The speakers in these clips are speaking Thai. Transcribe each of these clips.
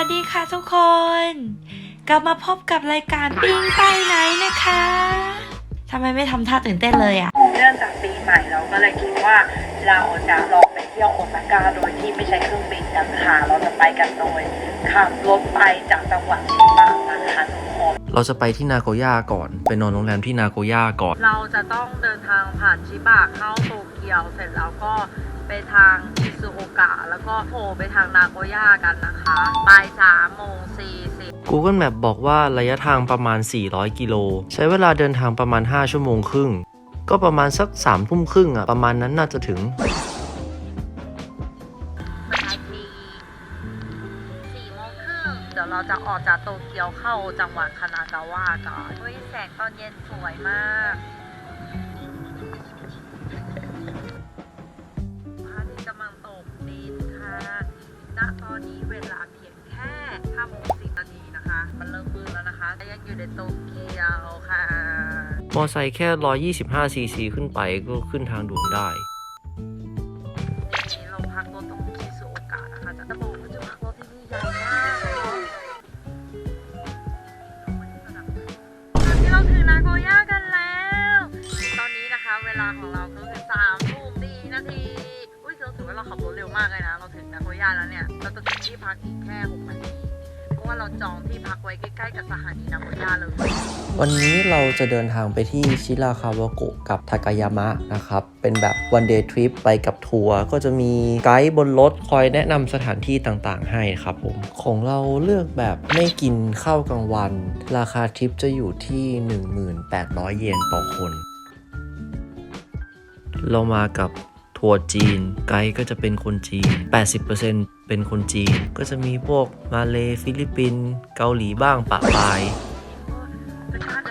วัสดีค่ะทุกคน กลับมาพบกับรายการปิงไปไหนนะคะทำไมไม่ทำท่าตื่นเต้นเลยอะเนื่องจากปีใหม่เราก็เลยคิดว่าเราจะลองไปเที่ยวโอซาก้าโดยที่ไม่ใช้เครื่องบินกันค่ะเราจะไปกันโดยขับรถไปจากจังหวัดชิบะนะคะทุกคนเราจะไปที่นาโกย่าก่อนไปนอนโรงแรมที่นาโกย่าก่อน เราจะต้องเดินทางผ่านชิบะเข้าโตเกียวเสร็จแล้วก็ ไปทางชิซูโอกะแล้วก็โผล่ไปทางนาโกย่ากันนะคะบ่ายสามโมงสี่สิบ Google Map บอกว่าระยะทางประมาณ 400 กิโล ใช้เวลาเดินทางประมาณ 5 ชั่วโมงครึ่ง ก็ประมาณสัก3ทุ่มครึ่งอะประมาณนั้นน่าจะถึงไปไทยทีสี่โมงครึ่งเดี๋ยวเราจะออกจากโตเกียวเข้าจังหวัดคานากาวะกันเฮ้ยแสงตอนเย็นสวยมาก นะคะแต่ยังอยู่ในโตเกียวค่ะ มอไซค์แค่ 125 ซีซีขึ้นไปก็ขึ้นทางด่วนได้นี่เราพักรถตรงชิซูโอกะนะคะจะบอกว่าจะพักรถที่นี่ใหญ่มากเลยตอนนี้เราถึงนาโกย่ากันแล้ว ตอนนี้นะคะเวลาของเราก็คือสามทุ่มสี่นาที อุ้ยเราถือว่าเราขับรถเร็วมากเลยนะ เราถึงนาโกย่าแล้วเนี่ย เราจะถึงที่พักอีกแค่หกนาทีเพราะ ว่าเราจองที่พักไว้ใกล้ๆกับสถานีนาโกย่าเลย วันนี้เราจะเดินทางไปที่ชิราคาวาโกะกับทากายามะนะครับ เป็นแบบ one day trip ไปกับทัวร์ก็จะมีไกด์บนรถคอยแนะนำสถานที่ต่างๆ ให้ครับผม ของเราเลือกแบบไม่กินข้าวกลางวัน ราคาทริปจะอยู่ที่ 1,800 เยนต่อคน เรามากับทัวร์จีนไกด์ก็จะเป็นคนจีน 80% เป็นคนจีน ก็จะมีพวกมาเลฟิลิปปิน เกาหลีบ้างปะปายจะกลาเด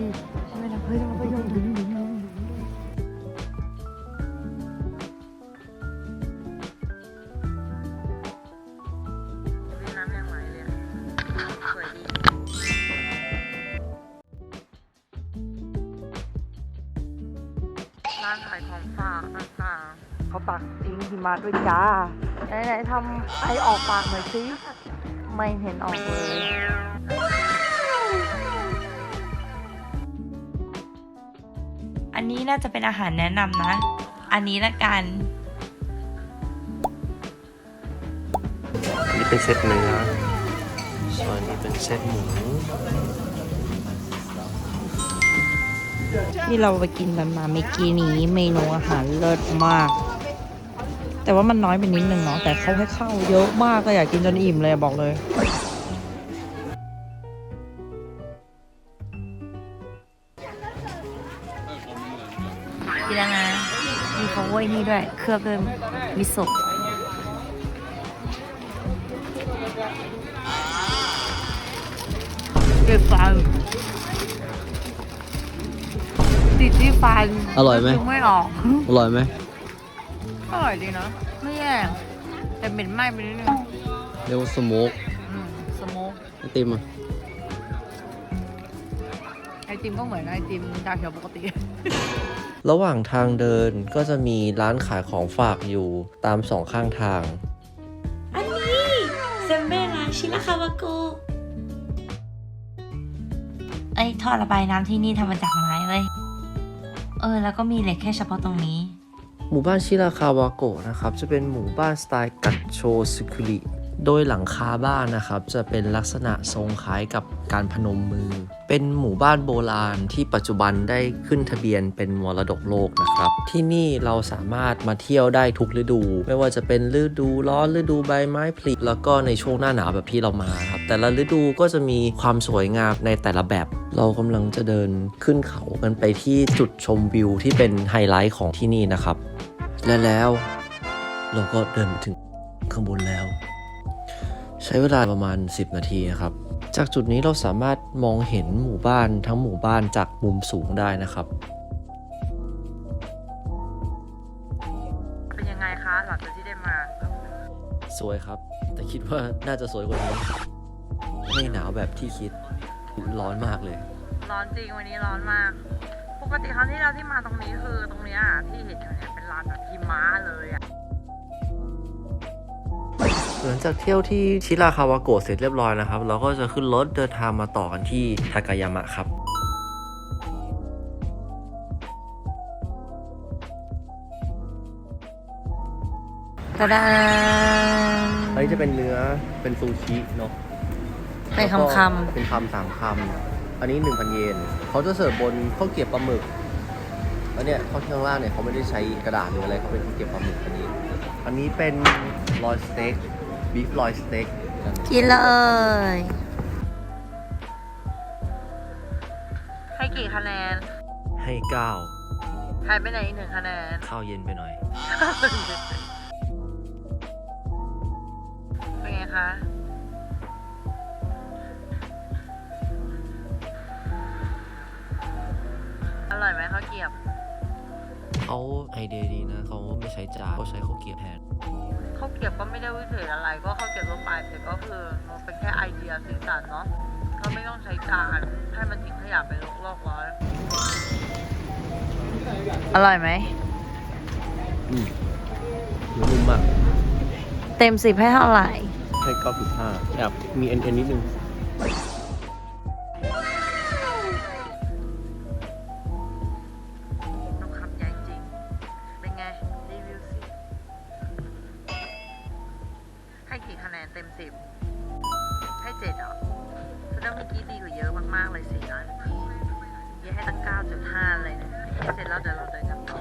ิ ตักทิ้งหิมะด้วยจ้า ไหนๆทำไอออกปากหน่อยสิไม่เห็นออกเลย อันนี้น่าจะเป็นอาหารแนะนำนะ อันนี้ละกันอันนี้เป็นเซตเนื้อส่วนนี้เป็นเซตหมูที่เราไปกินกันมาเมื่อกี้นี้เมนูอาหารเลิศมาก แต่ว่ามันน้อยไปนิดนึงเนาะแต่เขาให้ข้าวเยอะมากก็อยากกินจนอิ่มเลยอะบอกเลยกินแล้วนะมีเขาไว้นี่ด้วย เคลือบด้วยมิโซะเจ็บฟันติดที่ฟัน อร่อยไหมนึกไม่ออก อร่อยไหม อร่อยดีนะไม่แย่แต่เหม็นไหม้ไปนิดนึงเรียกว่าสโมกอืมสโมกไอติมอะไอติมก็เหมือนไอติมดาวเขียวปกติ ระหว่างทางเดินก็จะมีร้านขายของฝากอยู่ตามสองข้างทาง อันนี้เซมเบ้ร้านชิราคาวาโกไอ้ท่อระบายน้ำที่นี่ทำมาจากไม้เลยเออ แล้วก็มีเหล็กแค่เฉพาะตรงนี้ หมู่บ้านชิราคาวาโกะนะครับจะเป็นหมู่บ้านสไตล์กัตโชซึคุริโดยหลังคาบ้านนะครับจะเป็นลักษณะทรงคล้ายกับการพนมมือ เป็นหมู่บ้านโบราณที่ปัจจุบันได้ขึ้นทะเบียนเป็นมรดกโลกนะครับ ที่นี่เราสามารถมาเที่ยวได้ทุกฤดู ไม่ว่าจะเป็นฤดูร้อนฤดูใบไม้ผลิแล้วก็ในช่วงหน้าหนาวแบบที่เรามาครับแต่ละฤดูก็จะมีความสวยงามในแต่ละแบบ เรากำลังจะเดินขึ้นเขากันไปที่จุดชมวิวที่เป็นไฮไลท์ของที่นี่นะครับ และแล้วเราก็เดินมาถึงข้างบนแล้ว ใช้เวลาประมาณ 10 นาทีนะครับ จากจุดนี้เราสามารถมองเห็นหมู่บ้านทั้งหมู่บ้านจากมุมสูงได้นะครับ เป็นยังไงคะหลังจากที่ได้มา สวยครับ แต่คิดว่าน่าจะสวยกว่านี้ไม่หนาวแบบที่คิดร้อนมากเลย ร้อนจริงวันนี้ร้อนมาก ปกติครั้งที่เราที่มาตรงนี้คือตรงเนี้ยที่เห็นอยู่เนี่ยเป็นลานแบบ หิมะเลยอะหลังจากเที่ยวที่ชิราคาวาโกะเสร็จเรียบร้อยนะครับ เราก็จะขึ้นรถเดินทางมาต่อกันที่ทากายามะครับตะดานอันนี้จะเป็นเนื้อเป็นซูชิเนาะเป็นแล้วก็คำๆเป็นคำสามคำ อันนี้หนึ่งพันเยน เขาจะเสิร์ฟบนข้าวเกรี๊ยวปลาหมึก แล้วเนี่ยข้าวข้างล่างเนี่ยเขาไม่ได้ใช้กระดาษหรืออะไรเขาเป็นข้าวเกรี๊ยวปลาหมึกอันนี้ อันนี้เป็นลอยสเต็กบีฟลอยสเต็กกินเลยให้กี่คะแนน ให้เก้าหายไปไหนอีกหนึ่งคะแนน ข้าวเย็นไปหน่อย เป็นไงคะอร่อยไหมข้าวเกรียบ เขาไอเดียดีนะเขาไม่ใช้จานเขาใช้ข้าวเกรี๊ยวแทนข้าวเกรียบก็ไม่ได้วิเศษอะไร ก็ข้าวเกรียบทั่วไปแต่ก็คือมันเป็นแค่ไอเดียสีสันเนาะก็ไม่ต้องใช้จานให้มันทิ้งขยะไปโลกโลกร้อนอร่อยไหมอืมเนื้อนุ่มมากเต็มสิบให้เท่าไหร่ให้เก้าจุดห้าแอบมีเอ็นเอ็นนิดนึง สิบให้เจ็ดเหรอแสดงเมื่อกี้ดีกว่าเยอะมากๆเลยสินะเมื่อกี้ให้ตั้ง9.5เลยนะเสร็จแล้วเดี๋ยวเราเดินกันต่อ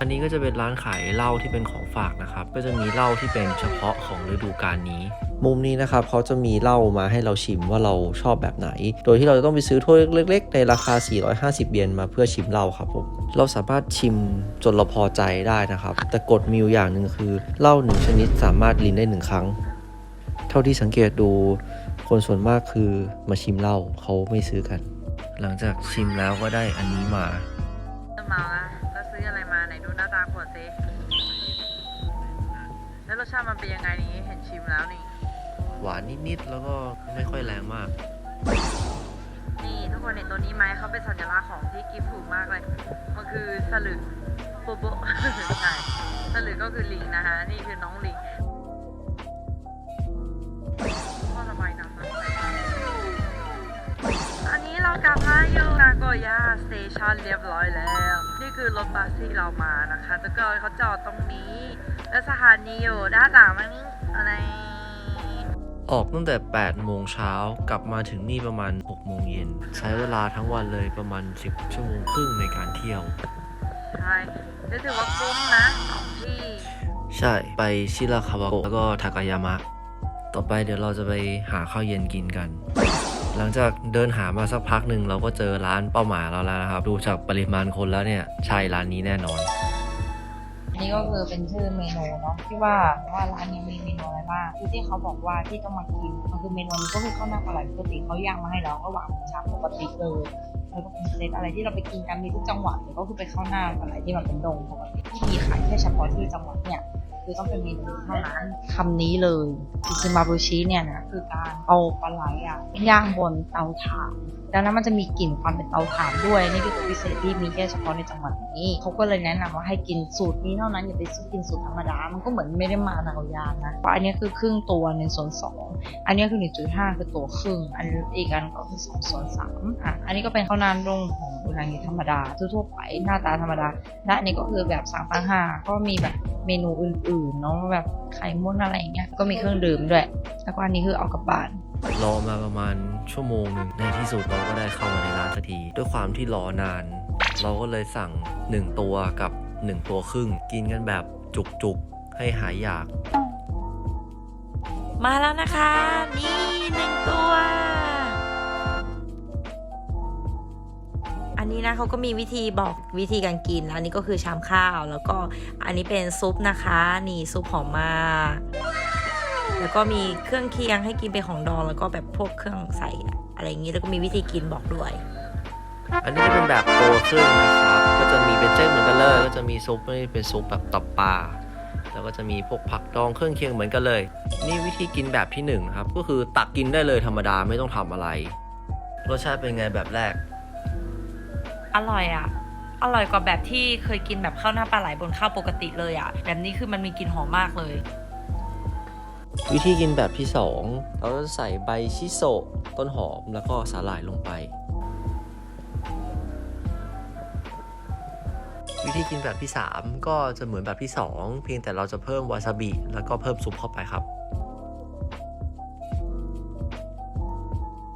อันนี้ก็จะเป็นร้านขายเหล้าที่เป็นของฝากนะครับ ก็จะมีเหล้าที่เป็นเฉพาะของฤดูกาลนี้ มุมนี้นะครับเขาจะมีเหล้ามาให้เราชิมว่าเราชอบแบบไหน โดยที่เราจะต้องไปซื้อถ้วยเล็ก ๆ ในราคา 450 เยนมาเพื่อชิมเหล้าครับผมเราสามารถชิมจนเราพอใจได้นะครับ แต่กฎมีอยู่อย่างหนึ่งคือเหล้าหนึ่งชนิดสามารถลินได้หนึ่งครั้ง เท่าที่สังเกตดูคนส่วนมากคือมาชิมเหล้าเขาไม่ซื้อกัน หลังจากชิมแล้วก็ได้อันนี้มาจะมาละแล้วซื้ออะไรมาไหนดูหน้าตาขวดสิแล้วรสชาติมันเป็นยังไงนี้เห็นชิมแล้วนี่ หวานนิดๆ แล้วก็ไม่ค่อยแรงมาก นี่ทุกคนเห็นตัวนี้ไหมเขาเป็นสัญลักษณ์ของที่กิฟต์ถูกมากเลย มันคือสลึกโบโบใช่สลึกก็คือลิงนะคะ นี่คือน้องลิงพ่อระบายน้ำมาอันนี้เรากลับมาอยู่นาโกย่าสเตชันเรียบร้อยแล้ว นี่คือรถบัสที่เรามานะคะแล้วก็เขาจอดตรงนี้ และสถานีอยู่ด้านหลังมันอะไร ออกตั้งแต่ 8 โมงเช้ากลับมาถึงนี่ประมาณ 6 โมงเย็น ใช้เวลาทั้งวันเลยประมาณ 10 ชั่วโมงครึ่งในการเที่ยว ใช่แล้ถือว่าคุ้มนะสองที่ ใช่ ไปชิราคาวาโกะแล้วก็ทากายามะ ต่อไปเดี๋ยวเราจะไปหาข้าวเย็นกินกัน หลังจากเดินหามาสักพักหนึ่งเราก็เจอร้านเป้าหมายเราแล้วนะครับ ดูจากปริมาณคนแล้วเนี่ย ใช่ร้านนี้แน่นอน นี่ก็คือเป็นชื่อเมนูเนาะที่ว่าว่าร้านนี้มีเมนูอะไรบ้างคือที่เขาบอกว่าที่ต้องมากินมันคือเมนูนี้ก็คือข้าวหน้าปลาไหลปกติเขาย่างมาให้เราก็วางเป็นชามปกติเลยแล้วก็เป็นเซตอะไรที่เราไปกินกันมีทุกจังหวัดก็คือเป็นข้าวหน้าปลาไหลที่มันเป็นดงปกติที่มีขายแค่เฉพาะที่จังหวัดเนี่ย คือต้องเป็นเมนูเท่านั้นคำนี้เลยอิซึมาบุชิเนี่ยนะคือการเอาปลาไหลอะย่างบนเตาถ่านดังนั้นมันจะมีกลิ่นความเป็นเตาถ่านด้วยนี่คือตัวพิเศษที่มีแค่เฉพาะในจังหวัดนี้เขาก็เลยแนะนำว่าให้กินสูตรนี้เท่านั้นอย่าไปซื้อกินสูตรธรรมดา มันก็เหมือนไม่ได้มานาวยานนะเพราะอันนี้คือครึ่งตัวในส่วนสองอันนี้คือหนึ่งจุดห้าคือตัวครึ่ง อันอีกอันก็คือสองส่วนสามอะอันนี้ก็เป็นข้าวนานรงของ อุนางิธรรมดาทั่วๆไปหน้าตาธรรมดาและอันนี้ก็คือแบบสามพันห้าก็มีแบบเมนูอื่นๆเนาะแบบไข่มุนอะไรอย่างเงี้ยก็มีเครื่องดื่มด้วยแล้วก็อันนี้คือเอากลับบ้านรอมาประมาณชั่วโมงหนึ่งในที่สุดเราก็ได้เข้ามาในร้านสักทีด้วยความที่รอนาน เราก็เลยสั่ง 1 ตัวกับ 1 ตัวครึ่ง กินกันแบบจุกๆให้หายอยาก มาแล้วนะคะ นี่หนึ่งตัว อันนี้นะเขาก็มีวิธีบอกวิธีการกิน อันนี้ก็คือชามข้าว แล้วก็อันนี้เป็นซุปนะคะ นี่ซุปหอมมากแล้วก็มีเครื่องเคียงให้กินเป็นของดอง แล้วก็แบบพวกเครื่องใส่อะไรอย่างนี้แล้วก็มีวิธีกินบอกด้วย อันนี้จะเป็นแบบตัวครึ่งนะครับ ก็จะมีเป็นเส้นเหมือนกันเลย ก็จะมีซุปนี่เป็นซุปแบบตับปลาแล้วก็จะมีพวกผักดองเครื่องเคียงเหมือนกันเลย นี่วิธีกินแบบที่หนึ่งครับ ก็คือตักกินได้เลยธรรมดาไม่ต้องทำอะไร รสชาติเป็นไงแบบแรก อร่อยอะอร่อยกว่าแบบที่เคยกินแบบข้าวหน้าปลาไหลบนข้าวปกติเลยอะแบบนี้คือมันมีกลิ่นหอมมากเลย วิธีกินแบบที่ 2 เราจะใส่ใบชิโซะต้นหอมแล้วก็สาหร่ายลงไป วิธีกินแบบที่ 3 ก็จะเหมือนแบบที่ 2 เพียงแต่เราจะเพิ่มวาซาบิแล้วก็เพิ่มซุปเข้าไปครับ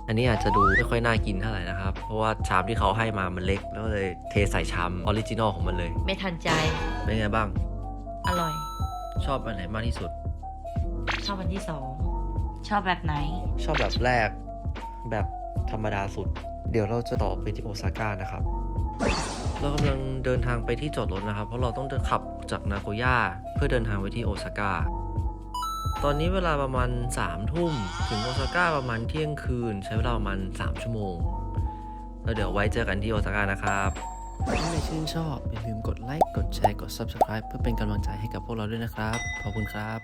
อันนี้อาจจะดูไม่ค่อยน่ากินเท่าไหร่นะครับ เพราะว่าชามที่เขาให้มามันเล็ก แล้วเลยเทใส่ชามออริจินอลของมันเลย ไม่ทันใจ เป็นไงบ้าง อร่อย ชอบอันไหนมากที่สุด ชอบอันที่สอง ชอบแบบไหน ชอบแบบแรก แบบธรรมดาสุด เดี๋ยวเราจะต่อไปที่โอซาก้านะครับ เรากำลังเดินทางไปที่จอดรถนะครับ เพราะเราต้องเดินขับจากนาโกย่าเพื่อเดินทางไปที่โอซาก้า ตอนนี้เวลาประมาณ3ามทุ่มถึงโอซาก้าประมาณเที่ยงคืน ใช้เวลาประมาณ 3 ชั่วโมง แล้วเดี๋ยวไว้เจอกันที่โอซาก้านะครับถ้าใครชื่นชอบอย่าลืมกดไลค์ กดแชร์ กด Subscribe เพื่อเป็นกำลังใจให้กับพวกเราด้วยนะครับ ขอบคุณครับ